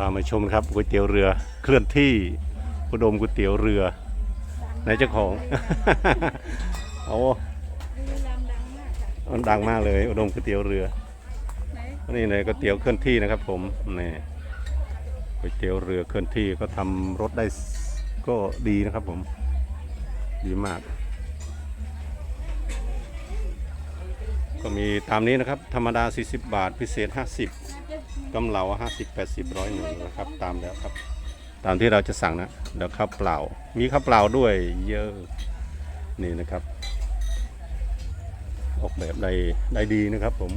พามาชมครับก๋วยเตี๋ยวเรือเคลื่อนที่อุดมก๋วยเตี๋ยวเรือในเจ้าของ โอ้ดังมากค่ะมันดังมากเลยอุดมก๋วยเตี๋ยวเรือ นี่เลยก๋วยเตี๋ยวเคลื่อนที่นะครับ ผมนี่ก๋วยเตี๋ยวเรือเคลื่อนที่ก็ทำรถได้ก็ดีนะครับ ผม ดีมาก ก็มีตามนี้นะครับ ธรรมดา 40 บาท พิเศษ 50กำเหลา50 80ร้อยหนึ่งนะครับ ตามแล้วครับ ตามที่เราจะสั่งนะเดี๋ยวข้าวเปล่า มีข้าวเปล่าด้วยเยอะนี่นะครับ ออกแบบได้ได้ดีนะครับผม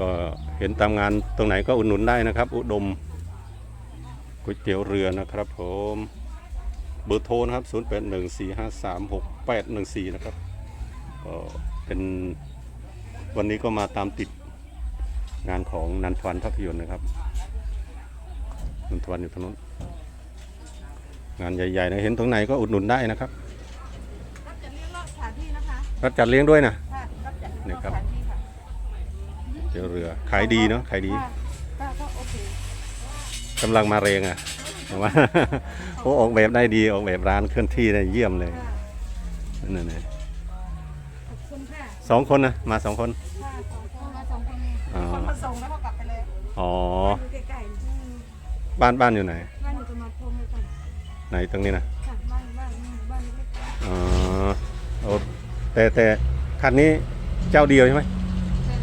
ก็เห็นตามงานตรงไหนก็อุดหนุนได้นะครับ อุดมก๋วยเตี๋ยวเรือนะครับผม เบอร์โทรนะครับ 0 8 1 4 5 3 6 8 1 4 นะครับ ก็เป็นวันนี้ก็มาตามติดงานของนันทวันภาพยนตร์นะครับนันทวันอยู่ตรงนู้นงานใหญ่ๆนะเห็นตรงไหนก็อุดหนุนได้นะครับรับจัดเลี้ยงรอบสถานที่นะคะรับจัดเลี้ยงด้วยนะค่ะรับจัดนี่รอบครับสถานที่ค่ะเตี๋ยวเรือขายดีเนาะขายดีค่ะก็ก็โอเคกำลังมาแรงอะแต่ ว่าโอ้ออกแบบได้ดีออกแบบร้านเคลื่อนที่ได้เยี่ยมเลยค่ะนั่นน่ะขอบคุณค่ะสองคนนะมาสองคนค่ะสองคนมาสองคนเองอ๋อคนมาส่งแล้วก็กลับไปเลยอ๋ออยู่ใกล้ๆอืมบ้านบ้านอยู่ไหนบ้านอยู่ตรงมาพรมเลยค่ะไหนตรงนี้นะค่ะบ้านบ้านอืมบ้านเล็กๆอ๋อโอ้แต่แต่คันนี้เจ้าเดียวใช่ไหมค่ะ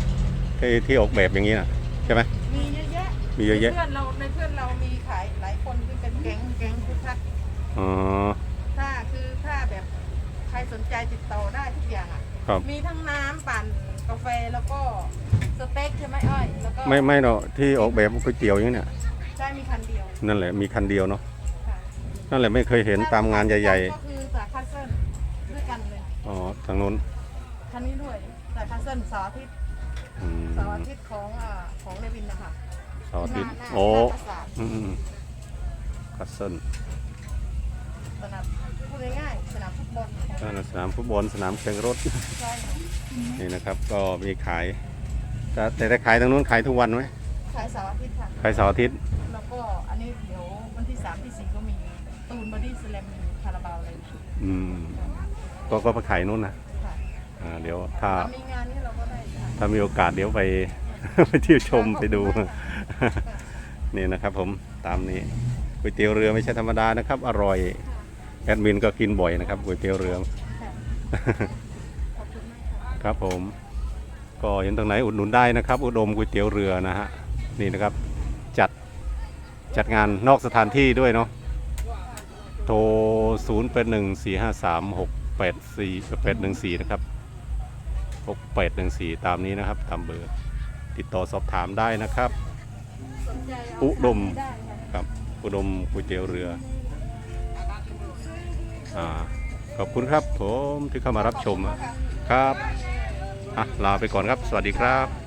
ที่ที่ออกแบบอย่างนี้นะใช่ไหมมีเยอะแยะมีเยอะแยะในเพื่อนเราในเพื่อนเรามีขาย แก๊งแก๊งคึกคักอ๋อ ถ้าคือถ้าแบบใครสนใจติดต่อได้ทุกอย่างอะ ครับ มีทั้งน้ำปั่นกาแฟแล้วก็สเต็กใช่ไหมอ้อยแล้วก็ไม่ไม่เนาะที่ออกแบบก๋วยเตี๋ยวอย่างนี้เนี่ยใช่มีคันเดียวนั่นแหละมีคันเดียวเนาะค่ะนั่นแหละไม่เคยเห็นตามงานใหญ่ ก็คือสายคัสเซิลด้วยกันเลยๆอ๋อทางนู้นคันนี้ด้วยสายคัสเซิลเสาร์อาทิตย์อืมเสาร์อาทิตย์ของอ่าของเลวินนะคะเสาร์อาทิตย์หน้าโอ้หน้าปราสาทอืม คัสเซิลสนามพูดง่ายๆสนามฟุตบอลสนามฟุตบอลสนามแข่งรถใช่ค่ะนี่นะครับก็มีขาย แต่แต่ถ้าขายทางนู้นขายทุกวันไหมขายเสาร์อาทิตย์ค่ะ ขายเสาร์อาทิตย์แล้วก็อันนี้เดี๋ยววันที่สามที่สี่ก็มีตูนบอดี้สแลมมีคาราบาวเลยอืมก็ก็ไปขายนู้นนะค่ะอ่าเดี๋ยวถ้าถ้ามีงานนี้เราก็ได้ค่ะถ้ามีโอกาสเดี๋ยวไป ไปเที่ยวชมไปดู นี่นะครับผมตามนี้ ก๋วยเตี๋ยวเรือไม่ใช่ธรรมดานะครับ อร่อยแอดมินก็กินบ่อยนะครับก๋วยเตี๋ยวเรือค่ะขอบคุณมากค่ะครับผม ก็เห็นตรงไหนอุดหนุนได้นะครับ อุดมก๋วยเตี๋ยวเรือนะฮะนี่นะครับจัดจัดงานนอกสถานที่ด้วยเนาะโทร0 8 1 4 5 3 6 8 4 8 1 4 นะครับ 6 8 1 4 ตามนี้นะครับ ตามเบอร์ ติดต่อสอบถามได้นะครับสนใจเาอุดมได้ค่ะครับ อุดมก๋วยเตี๋ยวเรืออ่าขอบคุณครับผมที่เข้ามารับชมครับอะลาไปก่อนครับ สวัสดีครับ